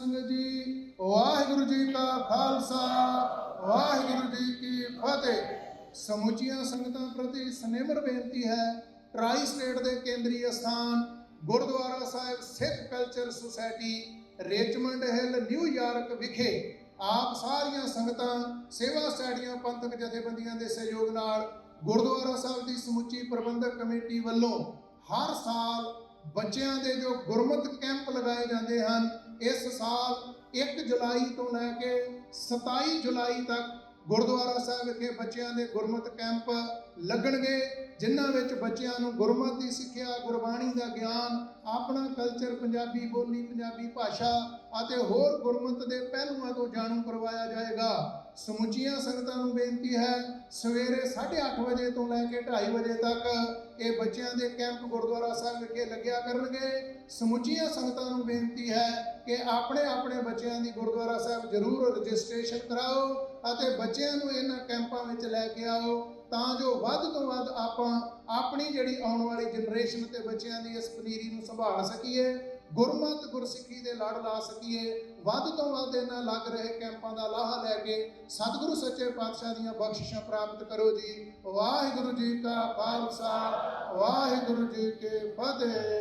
ਸੰਗਤ ਜੀ, ਵਾਹਿਗੁਰੂ ਜੀ ਕਾ ਖਾਲਸਾ, ਵਾਹਿਗੁਰੂ ਜੀ ਕੀ ਫਤਿਹ। ਸਮੁੱਚੀਆਂ ਸੰਗਤਾਂ ਪ੍ਰਤੀ ਸਨੇਮਰ ਬੇਨਤੀ ਹੈ, ਟਰਾਈ ਸਟੇਟ ਦੇ ਕੇਂਦਰੀ ਅਸਥਾਨ gurdwara Sahib Sikh culture society, Richmond Hill New York ਵਿਖੇ ਆਪ ਸਾਰੀਆਂ ਸੰਗਤਾਂ, ਸੇਵਾ ਸਟੇਡੀਆਂ ਪੰਥਕ ਜਥੇਬੰਦੀਆਂ ਦੇ ਸਹਿਯੋਗ ਨਾਲ ਗੁਰਦੁਆਰਾ ਸਾਹਿਬ ਦੀ ਸਮੁੱਚੀ ਪ੍ਰਬੰਧਕ ਕਮੇਟੀ ਵੱਲੋਂ ਹਰ ਸਾਲ ਬੱਚਿਆਂ ਦੇ ਜੋ ਗੁਰਮਤ ਕੈਂਪ ਲਗਾਏ ਜਾਂਦੇ ਹਨ ਇਸ ਸਾਲ 1 ਜੁਲਾਈ ਤੋਂ ਲੈ ਕੇ 27 ਜੁਲਾਈ ਤੱਕ ਗੁਰਦੁਆਰਾ ਸਾਹਿਬ ਵਿਖੇ ਬੱਚਿਆਂ ਦੇ ਗੁਰਮਤ ਕੈਂਪ ਲੱਗਣਗੇ, ਜਿਨ੍ਹਾਂ ਵਿੱਚ ਬੱਚਿਆਂ ਨੂੰ ਗੁਰਮਤ ਦੀ ਸਿੱਖਿਆ, ਗੁਰਬਾਣੀ ਦਾ ਗਿਆਨ, ਆਪਣਾ ਕਲਚਰ ਪੰਜਾਬੀ ਬੋਲੀ, ਪੰਜਾਬੀ ਭਾਸ਼ਾ ਅਤੇ ਹੋਰ ਗੁਰਮਤ ਦੇ ਪਹਿਲੂਆਂ ਤੋਂ ਜਾਣੂ ਕਰਵਾਇਆ ਜਾਏਗਾ। ਸਮੁੱਚੀਆਂ ਸੰਗਤਾਂ ਨੂੰ ਬੇਨਤੀ ਹੈ, ਸਵੇਰੇ 8:30 ਵਜੇ ਤੋਂ ਲੈ ਕੇ 2:30 ਵਜੇ ਤੱਕ ਇਹ ਬੱਚਿਆਂ ਦੇ ਕੈਂਪ ਗੁਰਦੁਆਰਾ ਸਾਹਿਬ ਵਿਖੇ ਲੱਗਿਆ ਕਰਨਗੇ। ਸਮੁੱਚੀਆਂ ਸੰਗਤਾਂ ਨੂੰ ਬੇਨਤੀ ਹੈ ਕਿ ਆਪਣੇ ਆਪਣੇ ਬੱਚਿਆਂ ਦੀ ਗੁਰਦੁਆਰਾ ਸਾਹਿਬ ਜ਼ਰੂਰ ਰਜਿਸਟ੍ਰੇਸ਼ਨ ਕਰਾਓ ਅਤੇ ਬੱਚਿਆਂ ਨੂੰ ਇਹਨਾਂ ਕੈਂਪਾਂ ਵਿੱਚ ਲੈ ਕੇ ਆਓ ਤਾਂ ਜੋ ਵੱਧ ਤੋਂ ਵੱਧ ਆਪਾਂ ਆਪਣੀ ਜਿਹੜੀ ਆਉਣ ਵਾਲੀ ਜਨਰੇਸ਼ਨ ਤੇ ਬੱਚਿਆਂ ਦੀ ਇਸ ਪਨੀਰੀ ਨੂੰ ਸੰਭਾਲ ਸਕੀਏ। ਗੁਰਮਤ ਗੁਰਸਿੱਖੀ ਦੇ ਲੜ ਲਾ ਸਕੀਏ, ਵੱਧ ਤੋਂ ਵੱਧ ਇਹਨਾਂ ਲੱਗ ਰਹੇ ਕੈਂਪਾਂ ਦਾ ਲਾਹਾ ਲੈ ਕੇ ਸਤਿਗੁਰੂ ਸੱਚੇ ਪਾਤਸ਼ਾਹ ਦੀਆਂ ਬਖਸ਼ਿਸ਼ਾਂ ਪ੍ਰਾਪਤ ਕਰੋ ਜੀ। ਵਾਹਿਗੁਰੂ ਜੀ ਕਾ ਖਾਲਸਾ, ਵਾਹਿਗੁਰੂ ਜੀ ਕੀ ਫਤਿਹ।